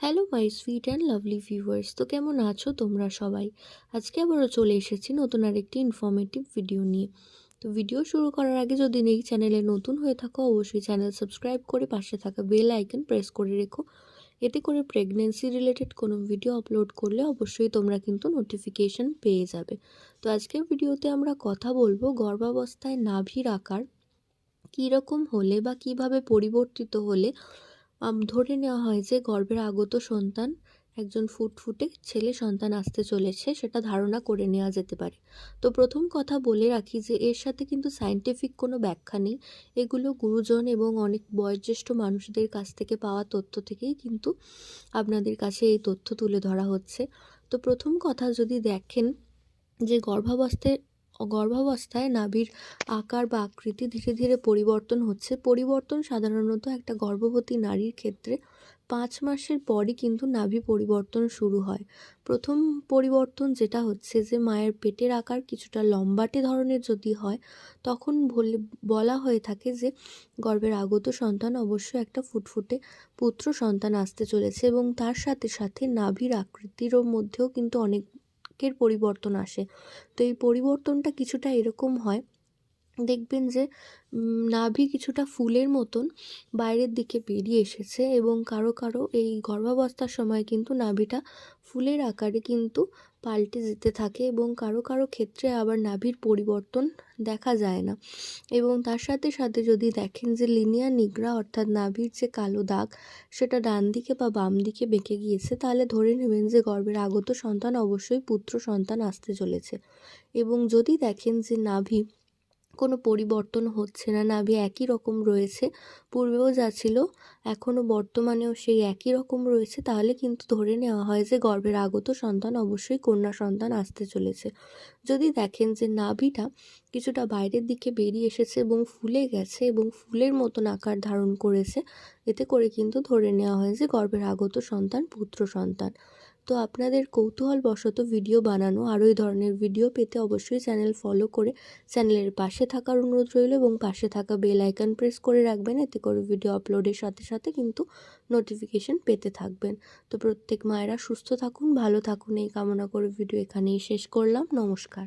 Hello my sweet and lovely viewers তো কেমন আছো তোমরা সবাই? আজকে আবারও চলে এসেছি নতুন আরেকটি ইনফরমেটিভ ভিডিও নিয়ে। তো ভিডিও শুরু করার আগে যদি এই চ্যানেলে নতুন হয়ে থাকো, অবশ্যই চ্যানেল সাবস্ক্রাইব করে পাশে থাকা বেল আইকন প্রেস করে রেখো। এতে করে প্রেগনেন্সি রিলেটেড কোনো ভিডিও আপলোড করলে অবশ্যই তোমরা কিন্তু নোটিফিকেশন পেয়ে যাবে। তো আজকের ভিডিওতে আমরা কথা বলব গর্ভাবস্থায় নাভির আকার কীরকম হলে বা কীভাবে পরিবর্তিত হলে ধরে নেওয়া হয় যে গর্ভের আগত সন্তান একজন ফুটফুটে ছেলে সন্তান আসতে চলেছে, সেটা ধারণা করে নেওয়া যেতে পারে। তো প্রথম কথা বলে রাখি যে এর সাথে কিন্তু সায়েন্টিফিক কোনো ব্যাখ্যা নেই। এগুলো গুরুজন এবং অনেক বয়োজ্যেষ্ঠ মানুষদের কাছ থেকে পাওয়া তথ্য থেকেই কিন্তু আপনাদের কাছে এই তথ্য তুলে ধরা হচ্ছে। তো প্রথম কথা যদি দেখেন যে গর্ভাবস্থায় গর্ভাবস্থায় নাভির আকার বা আকৃতি ধীরে ধীরে পরিবর্তন হচ্ছে। পরিবর্তন সাধারণত একটা গর্ভবতী নারীর ক্ষেত্রে পাঁচ মাসের পরই কিন্তু নাভি পরিবর্তন শুরু হয়। প্রথম পরিবর্তন যেটা হচ্ছে যে, মায়ের পেটের আকার কিছুটা লম্বাটে ধরনের যদি হয়, তখন বলে হয়ে থাকে যে, গর্ভের আগত সন্তান অবশ্য একটা ফুটফুটে পুত্র সন্তান আসতে চলেছে এবং তার সাথে সাথে নাভির আকৃতিরও মধ্যেও কিন্তু অনেক বাক্যের পরিবর্তন আসে। তো এই পরিবর্তনটা কিছুটা এরকম হয় দেখবেন যে নাভি কিছুটা ফুলের মতন বাইরের দিকে বেরিয়ে এসেছে এবং কারও কারও এই গর্ভাবস্থার সময় কিন্তু নাভিটা ফুলের আকারে কিন্তু পাল্টে যেতে থাকে এবং কারও কারও ক্ষেত্রে আবার নাভির পরিবর্তন দেখা যায় না। এবং তার সাথে সাথে যদি দেখেন যে লিনিয়া নিগ্রা অর্থাৎ নাভির যে কালো দাগ, সেটা ডান দিকে বা বাম দিকে বেঁকে গিয়েছে, তাহলে ধরে নেবেন যে, গর্ভের আগত সন্তান অবশ্যই পুত্র সন্তান আসতে চলেছে। এবং যদি দেখেন যে, নাভি কোনো পরিবর্তন হচ্ছে না, নাভি একই রকম রয়েছে। পূর্বেও যা ছিল, এখনও বর্তমানেও সেই একই রকম রয়েছে। তাহলে কিন্তু ধরে নেওয়া হয় যে গর্ভের আগত সন্তান অবশ্যই কন্যা সন্তান আসতে চলেছে। যদি দেখেন যে নাভিটা কিছুটা বাইরের দিকে বেরিয়ে এসেছে এবং ফুলে গেছে এবং ফুলের মতন আকার ধারণ করেছে, এতে করে কিন্তু ধরে নেওয়া হয় যে গর্ভের আগত সন্তান পুত্র সন্তান। তো আপনাদের কৌতূহলবশত ভিডিও বানানো আরও এই ধরনের ভিডিও পেতে অবশ্যই চ্যানেল ফলো করে চ্যানেলের পাশে থাকার অনুরোধ রইল এবং পাশে থাকা বেল আইকন প্রেস করে রাখবেন। এতে করে ভিডিও আপলোডের সাথে সাথে কিন্তু নোটিফিকেশন পেতে থাকবেন। তো প্রত্যেক মায়েরা সুস্থ থাকুন, ভালো থাকুন। এই কামনা করে ভিডিও এখানেই শেষ করলাম। নমস্কার।